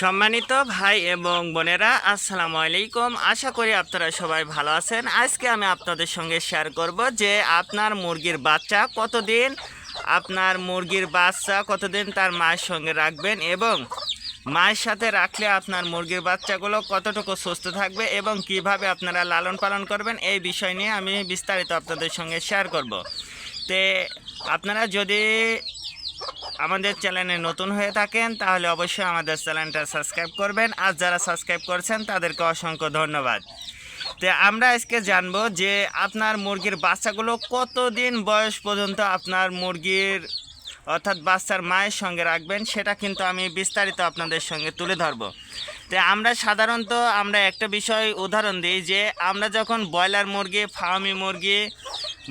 সম্মানিত ভাই এবং বোনেরা, আসসালামু আলাইকুম। আশা করি আপনারা সবাই ভালো আছেন। আজকে আমি আপনাদের সঙ্গে শেয়ার করব যে আপনার মুরগির বাচ্চা কতদিন, আপনার মুরগির বাচ্চা কতদিন তার মায়ের সঙ্গে রাখবেন এবং মায়ের সাথে রাখলে আপনার মুরগির বাচ্চাগুলো কতটুকু সুস্থ থাকবে এবং কীভাবে আপনারা লালন পালন করবেন এই বিষয় নিয়ে আমি বিস্তারিত আপনাদের সঙ্গে শেয়ার করব। তে আপনারা যদি আমাদের চ্যানেলে নতুন হয়ে থাকেন, তাহলে অবশ্যই আমাদের চ্যানেলটা সাবস্ক্রাইব করবেন। আর যারা সাবস্ক্রাইব করছেন, তাদেরকে অসংখ্য ধন্যবাদ। তো আমরা আজকে জানব যে আপনার মুরগির বাচ্চাগুলো কতদিন বয়স পর্যন্ত আপনার মুরগির, অর্থাৎ বাচ্চার মায়ের সঙ্গে রাখবেন, সেটা কিন্তু আমি বিস্তারিত আপনাদের সঙ্গে তুলে ধরবো। তো আমরা সাধারণত আমরা একটা বিষয় উদাহরণ দিই যে, আমরা যখন ব্রয়লার মুরগি ফার্মি মুরগি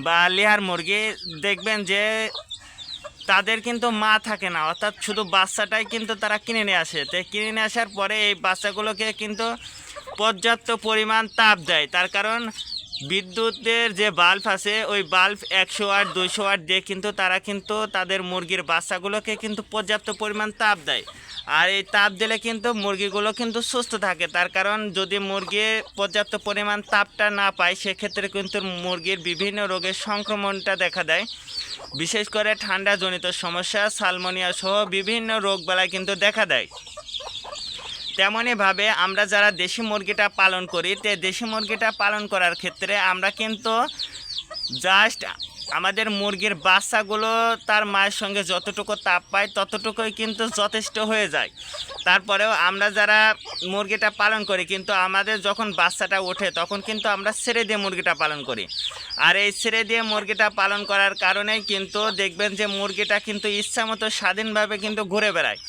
বা লেয়ার মুরগি দেখবেন যে তাদের কিন্তু মা থাকে না, অর্থাৎ শুধু বাচ্চাটাই কিন্তু তারা কিনে নিয়ে আসে। তো কিনে নিয়ে আসার পরে এই বাচ্চাগুলোকে কিন্তু পর্যাপ্ত পরিমাণ তাপ দেয়। তার কারণ বিদ্যুতের যে বাল্ব আছে, ওই বাল্ব একশো ওয়াট দুইশো ওয়াট দিয়ে কিন্তু তারা কিন্তু তাদের মুরগির বাচ্চাগুলোকে কিন্তু পর্যাপ্ত পরিমাণ তাপ দেয়। আর এই তাপ দিলে কিন্তু মুরগিগুলো কিন্তু সুস্থ থাকে। তার কারণ যদি মুরগি পর্যাপ্ত পরিমাণ তাপটা না পায়, সেক্ষেত্রে কিন্তু মুরগির বিভিন্ন রোগের সংক্রমণটা দেখা দেয়। বিশেষ করে ঠান্ডাজনিত সমস্যা সালমোনিয়া সহ বিভিন্ন রোগবালাই কিন্তু দেখা দেয়। তেমনইভাবে আমরা যারা দেশি মুরগিটা পালন করি, তে দেশি মুরগিটা পালন করার ক্ষেত্রে আমরা কিন্তু জাস্ট আমাদের মুরগির বাচ্চাগুলো তার মায়ের সঙ্গে যতটুকু তাপ পায়, ততটুকুই কিন্তু যথেষ্ট হয়ে যায়। তারপরেও আমরা যারা মুরগিটা পালন করি, কিন্তু আমাদের যখন বাচ্চাটা ওঠে, তখন কিন্তু আমরা ছেড়ে দিয়ে মুরগিটা পালন করি। আর এই ছেড়ে দিয়ে মুরগিটা পালন করার কারণেই কিন্তু দেখবেন যে মুরগিটা কিন্তু ইচ্ছা মতো স্বাধীনভাবে কিন্তু ঘুরে বেড়ায়।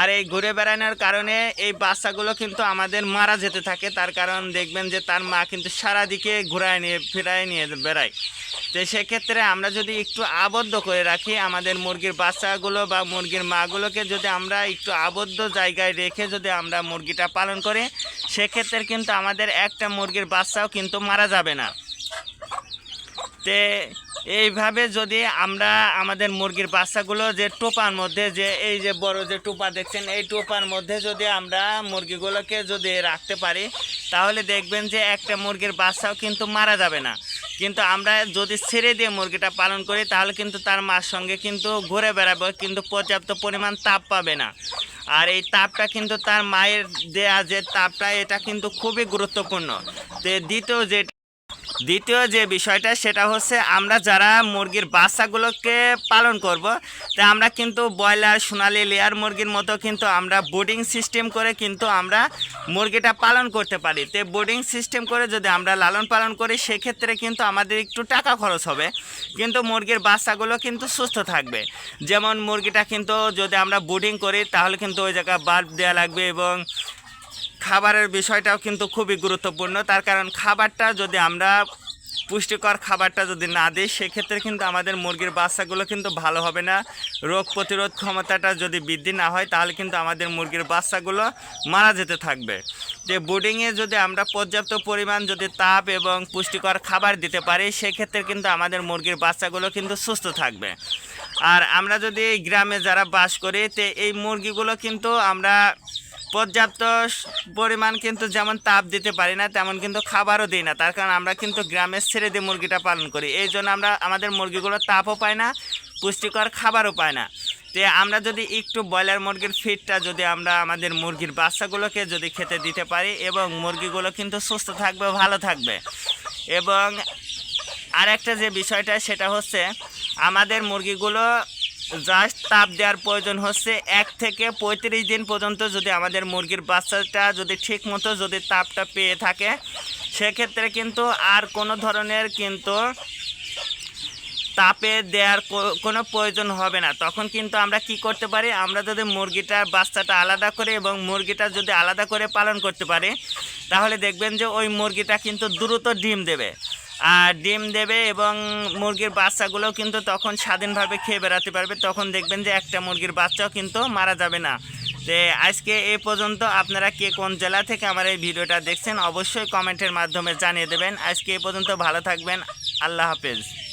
আর এই ঘুরে বেড়ানোর কারণে এই বাচ্চাগুলো কিন্তু আমাদের মারা যেতে থাকে। তার কারণ দেখবেন যে তার মা কিন্তু সারা দিকে ঘুরায় নিয়ে, ফিরায় নিয়ে বেড়ায়। তো সেক্ষেত্রে আমরা যদি একটু আবদ্ধ করে রাখি, আমাদের মুরগির বাচ্চাগুলো বা মুরগির মাগুলোকে যদি আমরা একটু আবদ্ধ জায়গায় রেখে যদি আমরা মুরগিটা পালন করি, সেক্ষেত্রে কিন্তু আমাদের একটা মুরগির বাচ্চাও কিন্তু মারা যাবে না। তে এইভাবে যদি আমরা আমাদের মুরগির বাচ্চাগুলো যে টোপার মধ্যে যে এই যে বড় যে টোপা দেখছেন, এই টোপার মধ্যে যদি আমরা মুরগিগুলোকে যদি রাখতে পারি, তাহলে দেখবেন যে একটা মুরগির বাচ্চাও কিন্তু মারা যাবে না। কিন্তু আমরা যদি ছেড়ে দিয়ে মুরগিটা পালন করি, তাহলে কিন্তু তার মার সঙ্গে কিন্তু ঘুরে বেড়াবে, কিন্তু পর্যাপ্ত পরিমাণ তাপ পাবে না। আর এই তাপটা কিন্তু তার মায়ের দেয়া যে তাপটা, এটা কিন্তু খুবই গুরুত্বপূর্ণ। তো দ্বিতীয় যে দ্বিতীয় যে বিষয়টা, সেটা হচ্ছে আমরা যারা মুরগির বাচ্চাগুলোকে পালন করব, তা আমরা কিন্তু ব্রয়লার, সোনালি লেয়ার মুরগির মতো কিন্তু আমরা বোর্ডিং সিস্টেম করে কিন্তু আমরা মুরগিটা পালন করতে পারি। তো বোর্ডিং সিস্টেম করে যদি আমরা লালন পালন করি, সেক্ষেত্রে কিন্তু আমাদের একটু টাকা খরচ হবে। কিন্তু মুরগির বাচ্চাগুলো কিন্তু সুস্থ থাকবে। যেমন মুরগিটা কিন্তু যদি আমরা বোর্ডিং করি, তাহলে কিন্তু ওই জায়গায় বাল্ব দেওয়া লাগবে এবং খাবারের বিষয়টাও কিন্তু খুবই গুরুত্বপূর্ণ। তার কারণ খাবারটা যদি আমরা পুষ্টিকর খাবারটা যদি না দিই, সেক্ষেত্রে কিন্তু আমাদের মুরগির বাচ্চাগুলো কিন্তু ভালো হবে না। রোগ প্রতিরোধ ক্ষমতাটা যদি বৃদ্ধি না হয়, তাহলে কিন্তু আমাদের মুরগির বাচ্চাগুলো মারা যেতে থাকবে। যে বোর্ডিংয়ে যদি আমরা পর্যাপ্ত পরিমাণ যদি তাপ এবং পুষ্টিকর খাবার দিতে পারি, সেক্ষেত্রে কিন্তু আমাদের মুরগির বাচ্চাগুলো কিন্তু সুস্থ থাকবে। আর আমরা যদি গ্রামে যারা বাস করি, তে এই মুরগিগুলো কিন্তু আমরা পর্যাপ্ত পরিমাণ কিন্তু যেমন তাপ দিতে পারি না, তেমন কিন্তু খাবারও দিই না। তার কারণ আমরা কিন্তু গ্রামের ছেড়ে দিয়ে মুরগিটা পালন করি। এই জন্য আমরা আমাদের মুরগিগুলো তাপও পায় না, পুষ্টিকর খাবারও পায় না। তো আমরা যদি একটু ব্রয়লার মুরগির ফিডটা যদি আমরা আমাদের মুরগির বাচ্চাগুলোকে যদি খেতে দিতে পারি এবং মুরগিগুলো কিন্তু সুস্থ থাকবে, ভালো থাকবে। এবং আরেকটা যে বিষয়টা, সেটা হচ্ছে আমাদের মুরগিগুলো জাস্ট তাপ দেওয়ার প্রয়োজন হচ্ছে এক থেকে পঁয়ত্রিশ দিন পর্যন্ত যদি আমাদের মুরগির বাচ্চাটা যদি ঠিক মতো যদি তাপটা পেয়ে থাকে, সেক্ষেত্রে কিন্তু আর কোনো ধরনের কিন্তু তাপে দেওয়ার কোনো প্রয়োজন হবে না। তখন কিন্তু আমরা কি করতে পারি? আমরা যদি মুরগিটার বাচ্চাটা আলাদা করে এবং মুরগিটা যদি আলাদা করে পালন করতে পারি, তাহলে দেখবেন যে ওই মুরগিটা কিন্তু দ্রুত ডিম দেবে। আর ডিম দেবে এবং মুরগির বাচ্চাগুলোও কিন্তু তখন স্বাধীনভাবে খেয়ে বেড়াতে পারবে। তখন দেখবেন যে একটা মুরগির বাচ্চাও কিন্তু মারা যাবে না। যে আজকে এ পর্যন্ত আপনারা কে কোন জেলা থেকে আমার এই ভিডিওটা দেখছেন, অবশ্যই কমেন্টের মাধ্যমে জানিয়ে দেবেন। আজকে এ পর্যন্ত ভালো থাকবেন। আল্লাহ হাফেজ।